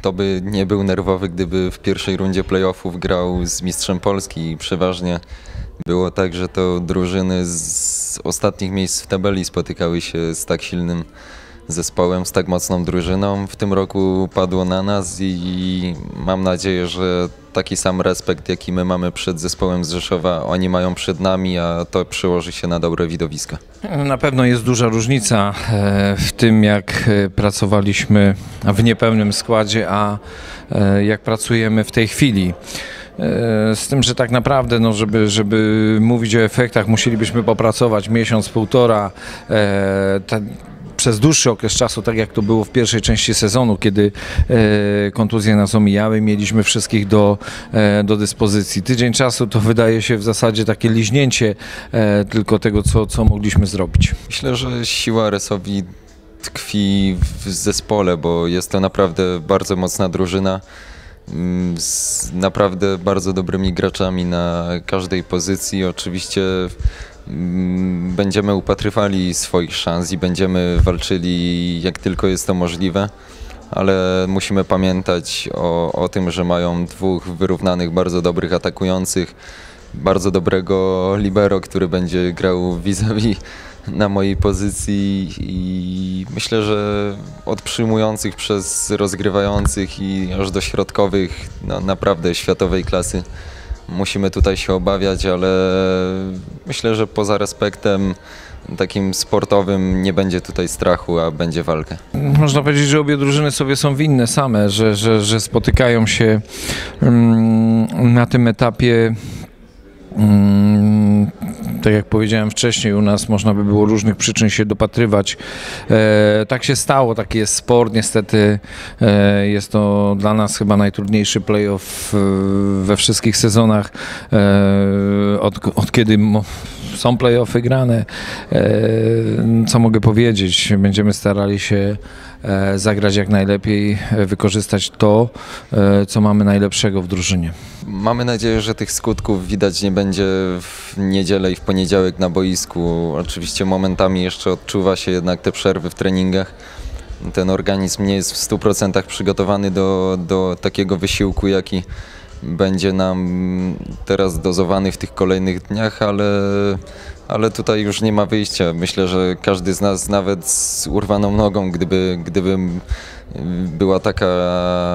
kto by nie był nerwowy, gdyby w pierwszej rundzie playoffów grał z mistrzem Polski. I przeważnie było tak, że to drużyny z ostatnich miejsc w tabeli spotykały się z tak silnym zespołem, z tak mocną drużyną. W tym roku padło na nas i mam nadzieję, że taki sam respekt, jaki my mamy przed zespołem z Rzeszowa, oni mają przed nami, a to przełoży się na dobre widowisko. Na pewno jest duża różnica e, w tym, jak e, pracowaliśmy w niepełnym składzie, a e, jak pracujemy w tej chwili. Z tym, że tak naprawdę, no, żeby, żeby mówić o efektach, musielibyśmy popracować miesiąc, półtora. Przez dłuższy okres czasu, tak jak to było w pierwszej części sezonu, kiedy e, kontuzje nas omijały, mieliśmy wszystkich do, e, do dyspozycji. Tydzień czasu to wydaje się w zasadzie takie liźnięcie e, tylko tego, co, co mogliśmy zrobić. Myślę, że siła Resowi tkwi w zespole, bo jest to naprawdę bardzo mocna drużyna mm, z naprawdę bardzo dobrymi graczami na każdej pozycji. Oczywiście będziemy upatrywali swoich szans i będziemy walczyli jak tylko jest to możliwe, ale musimy pamiętać o, o tym, że mają dwóch wyrównanych, bardzo dobrych atakujących, bardzo dobrego libero, który będzie grał vis-a-vis na mojej pozycji i myślę, że od przyjmujących przez rozgrywających i aż do środkowych no, naprawdę światowej klasy musimy tutaj się obawiać, ale myślę, że poza respektem takim sportowym nie będzie tutaj strachu, a będzie walka. Można powiedzieć, że obie drużyny sobie są winne same, że, że, że spotykają się mm, na tym etapie mm, tak jak powiedziałem wcześniej, u nas można by było różnych przyczyn się dopatrywać. E, tak się stało, taki jest sport. Niestety e, jest to dla nas chyba najtrudniejszy playoff e, we wszystkich sezonach, od, od kiedy są playoffy grane. Co mogę powiedzieć? Będziemy starali się zagrać jak najlepiej, wykorzystać to, co mamy najlepszego w drużynie. Mamy nadzieję, że tych skutków widać nie będzie w niedzielę i w poniedziałek na boisku. Oczywiście momentami jeszcze odczuwa się jednak te przerwy w treningach. Ten organizm nie jest w 100% przygotowany do, do takiego wysiłku, jaki będzie nam teraz dozowany w tych kolejnych dniach, ale, ale tutaj już nie ma wyjścia. Myślę, że każdy z nas nawet z urwaną nogą, gdyby, gdyby była taka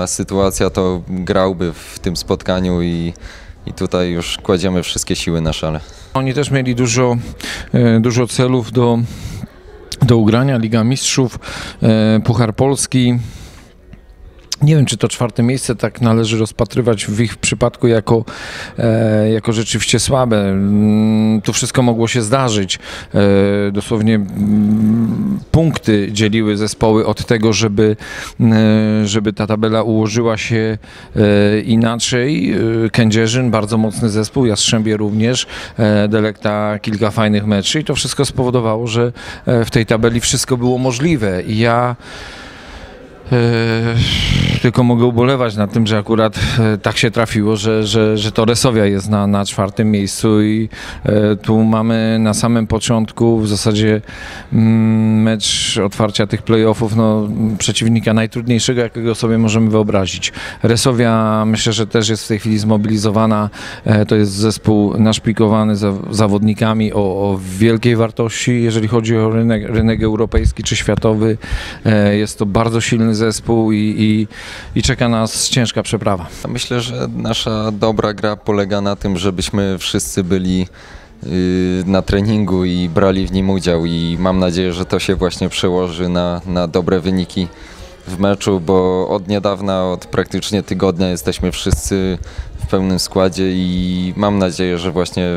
sytuacja, to grałby w tym spotkaniu i, i tutaj już kładziemy wszystkie siły na szale. Oni też mieli dużo, e, dużo celów do, do ugrania. Liga Mistrzów, e, Puchar Polski. Nie wiem, czy to czwarte miejsce tak należy rozpatrywać w ich przypadku jako, e, jako rzeczywiście słabe. Mm, tu wszystko mogło się zdarzyć. E, dosłownie mm, punkty dzieliły zespoły od tego, żeby, e, żeby ta tabela ułożyła się inaczej. Kędzierzyn, bardzo mocny zespół, Jastrzębie również, Delekta kilka fajnych meczy i to wszystko spowodowało, że w tej tabeli wszystko było możliwe. I ja tylko mogę ubolewać nad tym, że akurat e, tak się trafiło, że, że, że to Resowia jest na, na czwartym miejscu i e, tu mamy na samym początku w zasadzie mm, mecz otwarcia tych playoffów, no, przeciwnika najtrudniejszego, jakiego sobie możemy wyobrazić. Resowia myślę, że też jest w tej chwili zmobilizowana. To jest zespół naszpikowany za, zawodnikami o, o wielkiej wartości, jeżeli chodzi o rynek, rynek europejski czy światowy. Jest to bardzo silny zespół i, i i czeka nas ciężka przeprawa. Myślę, że nasza dobra gra polega na tym, żebyśmy wszyscy byli y, na treningu i brali w nim udział i mam nadzieję, że to się właśnie przełoży na, na dobre wyniki w meczu, bo od niedawna, od praktycznie tygodnia jesteśmy wszyscy w pełnym składzie i mam nadzieję, że właśnie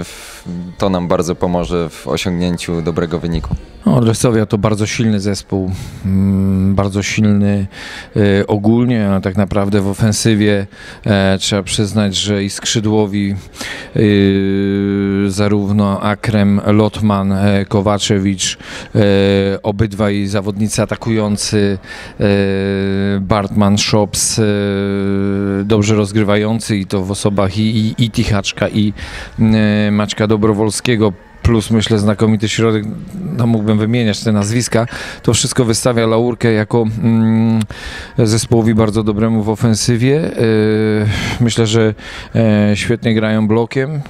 to nam bardzo pomoże w osiągnięciu dobrego wyniku. No, to bardzo silny zespół, mm, bardzo silny y, ogólnie, a tak naprawdę w ofensywie e, trzeba przyznać, że i skrzydłowi y, zarówno Akrem, Lotman, e, Kowaczewicz, e, obydwaj zawodnicy atakujący, Bartman, Shops, dobrze rozgrywający i to w osobach i, i, i Tichaczka i Maćka Dobrowolskiego plus myślę znakomity środek, no mógłbym wymieniać te nazwiska, to wszystko wystawia Laurkę jako mm, zespołowi bardzo dobremu w ofensywie. Yy, myślę, że e, świetnie grają blokiem.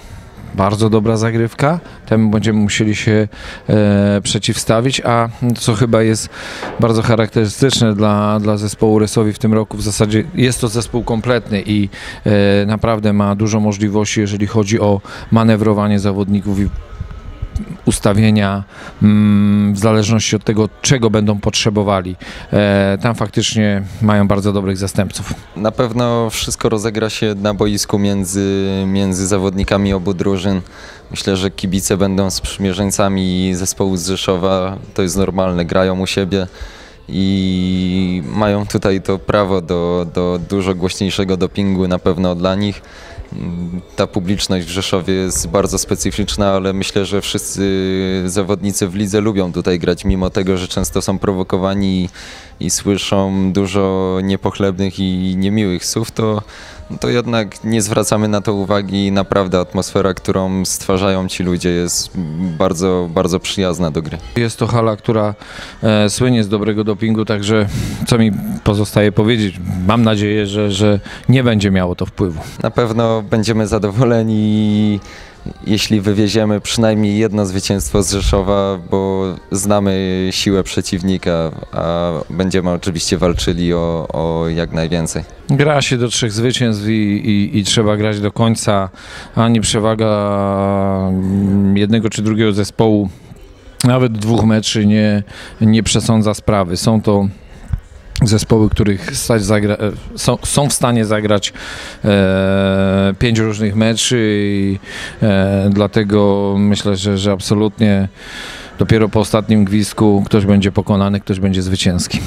Bardzo dobra zagrywka, temu będziemy musieli się e, przeciwstawić, a co chyba jest bardzo charakterystyczne dla, dla zespołu Resowi w tym roku, w zasadzie jest to zespół kompletny i e, naprawdę ma dużo możliwości, jeżeli chodzi o manewrowanie zawodników i ustawienia mm, w zależności od tego, czego będą potrzebowali. E, tam faktycznie mają bardzo dobrych zastępców. Na pewno wszystko rozegra się na boisku między, między zawodnikami obu drużyn. Myślę, że kibice będą sprzymierzeńcami zespołu z Rzeszowa. To jest normalne, grają u siebie i mają tutaj to prawo do, do dużo głośniejszego dopingu na pewno dla nich. Ta publiczność w Rzeszowie jest bardzo specyficzna, ale myślę, że wszyscy zawodnicy w lidze lubią tutaj grać, mimo tego, że często są prowokowani i, i słyszą dużo niepochlebnych i niemiłych słów, to, to jednak nie zwracamy na to uwagi. Naprawdę atmosfera, którą stwarzają ci ludzie jest bardzo, bardzo przyjazna do gry. Jest to hala, która e, słynie z dobrego dopingu, także co mi pozostaje powiedzieć, mam nadzieję, że, że nie będzie miało to wpływu. Na pewno będziemy zadowoleni, jeśli wywieziemy przynajmniej jedno zwycięstwo z Rzeszowa, bo znamy siłę przeciwnika, a będziemy oczywiście walczyli o, o jak najwięcej. Gra się do trzech zwycięstw i, i, i trzeba grać do końca, ani przewaga mm, jednego czy drugiego zespołu, nawet dwóch meczy nie, nie przesądza sprawy. Są to zespoły, których e, są, są w stanie zagrać e, pięć różnych meczy i e, dlatego myślę, że, że absolutnie dopiero po ostatnim gwizdku ktoś będzie pokonany, ktoś będzie zwycięski.